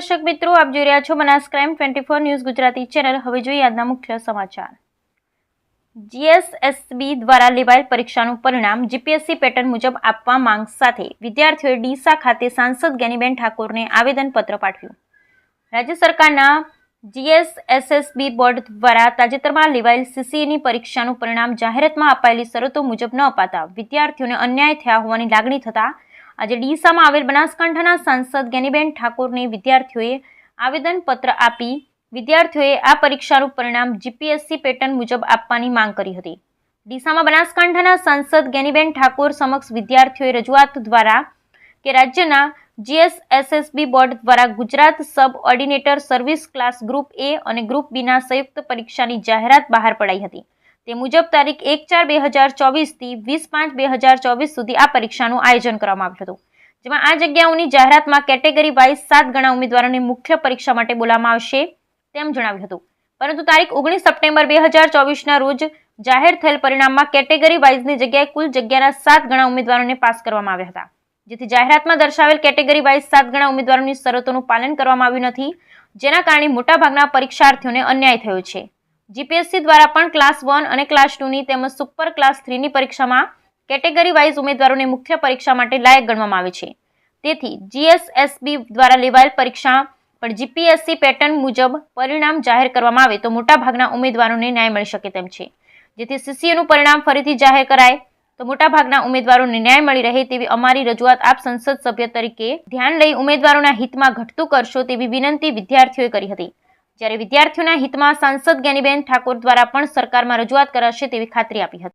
દર્શક મિત્રો, આપ જોઈ રહ્યા છો Banas crime twenty four news Gujarati channel. હવે જોઈએ આજના મુખ્ય સમાચાર. જીએસએસબી દ્વારા લેવાયેલ પરીક્ષાનું પરિણામ જીપીએસસી પેટર્ન મુજબ આપવા માંગ સાથે વિદ્યાર્થીઓએ ડીસા ખાતે સાંસદ ગેનીબેન ઠાકોરને આવેદનપત્ર પાઠવ્યું. રાજ્ય સરકારના જીએસએસએસબી બોર્ડ દ્વારા તાજેતરમાં લેવાયેલ સીસીઈની પરીક્ષાનું પરિણામ જાહેરાતમાં અપાયેલી શરતો મુજબ ન અપાતા વિદ્યાર્થીઓને અન્યાય થયા હોવાની લાગણી થતા આજે ડીસામાં આવેલ બનાસકાંઠાના સાંસદ ગેનીબેન ઠાકોરને વિદ્યાર્થીઓએ આવેદનપત્ર આપી વિદ્યાર્થીઓએ આ પરીક્ષાનું પરિણામ જીપીએસસી પેટર્ન મુજબ આપવાની માંગ કરી હતી. ડીસામાં બનાસકાંઠાના સાંસદ ગેનીબેન ઠાકોર સમક્ષ વિદ્યાર્થીઓએ રજૂઆત દ્વારા કે રાજ્યના જીએસએસએસબી બોર્ડ દ્વારા Gujarat subordinate service class group A અને ગ્રુપ બીના સંયુક્ત પરીક્ષાની જાહેરાત બહાર પડાઈ હતી. તે મુજબ તારીખ એક ચાર બે હજાર ચોવીસથી વીસ પાંચ બે હજાર ચોવીસ સુધી આ પરીક્ષાનું આયોજન કરવામાં આવ્યું હતું. જેમાં આ જગ્યાઓની જાહેરાતમાં કેટેગરી વાઇઝ સાત ગણા ઉમેદવારોને મુખ્ય પરીક્ષા માટે બોલાવવામાં આવશે તેમ જણાવ્યું હતું. પરંતુ તારીખ ઓગણીસ સપ્ટેમ્બર બે હજાર ચોવીસના રોજ જાહેર થયેલ પરિણામમાં કેટેગરી વાઇઝની જગ્યાએ કુલ જગ્યાના સાત ગણા ઉમેદવારોને પાસ કરવામાં આવ્યા હતા. જેથી જાહેરાતમાં દર્શાવેલ કેટેગરી વાઇઝ સાત ગણા ઉમેદવારોની શરતોનું પાલન કરવામાં આવ્યું નથી, જેના કારણે મોટાભાગના પરીક્ષાર્થીઓને અન્યાય થયો છે. જીપીએસસી દ્વારા પણ ક્લાસ વન અને ક્લાસ ટુની તેમજ સુપર ક્લાસ થ્રીની પરીક્ષામાં કેટેગરી વાઇઝ ઉમેદવારોને મુખ્ય પરીક્ષા માટે લાયક ગણવામાં આવે છે. તેથી જીએસએસબી દ્વારા લેવાયેલ પરીક્ષા પણ જીપીએસસી પેટર્ન મુજબ પરિણામ જાહેર કરવામાં આવે તો મોટાભાગના ઉમેદવારોને ન્યાય મળી શકે તેમ છે. જેથી સીસીએનું પરિણામ ફરીથી જાહેર કરાય તો મોટાભાગના ઉમેદવારોને ન્યાય મળી રહે તેવી અમારી રજૂઆત આપ સંસદ સભ્ય તરીકે ધ્યાન લઈ ઉમેદવારોના હિતમાં ઘટતું કરશો તેવી વિનંતી વિદ્યાર્થીઓએ કરી હતી. જ્યારે વિદ્યાર્થીઓના હિતમાં સાંસદ જ્ઞાનીબેન ઠાકોર દ્વારા પણ સરકારમાં રજૂઆત કરાશે તેવી ખાતરી આપી હતી.